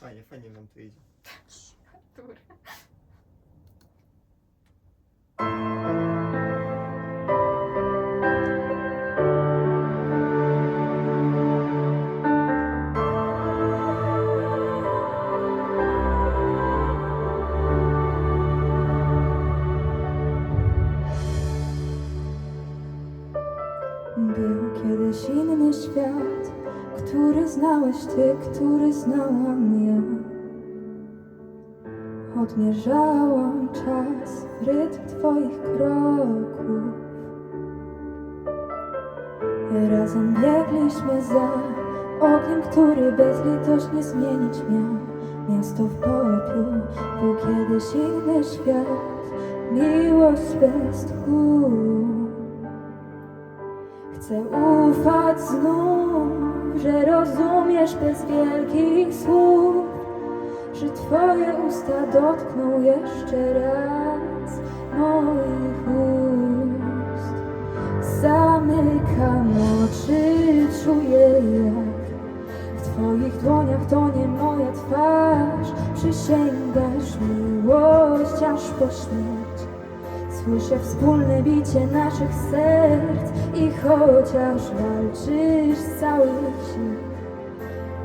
Fajnie, fajnie nam to idzie. Artur. Był kiedyś inny świat, który znałeś ty, który znałam ja. Odmierzałam czas w rytm twoich kroków. Razem biegliśmy za ogniem, który bezlitośnie zmienić miał. Miasto w popiół, był kiedyś inny świat, miłość bez tchu. Chcę ufać znów, że rozumiesz bez wielkich słów, że Twoje usta dotkną jeszcze raz moich ust. Zamykam oczy, czuję jak w Twoich dłoniach tonie moja twarz. Przysięgasz miłość aż po śmierć. Słyszę wspólne bicie naszych serc i chociaż walczysz sił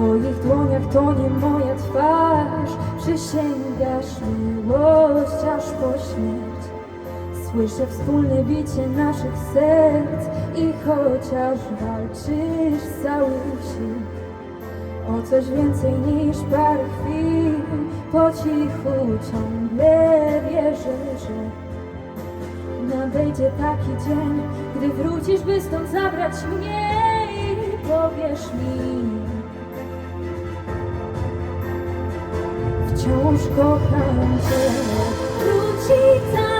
Twoich dłoniach tonie moja twarz. Przysięgasz miłość aż po śmierć. Słyszę wspólne bicie naszych serc i chociaż walczysz z całych sił o coś więcej niż parę chwil, po cichu ciągle wierzę, że nadejdzie taki dzień, gdy wrócisz, by stąd zabrać mnie i powiesz mi. Wciąż kocham Cię.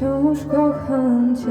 就默是个痕迹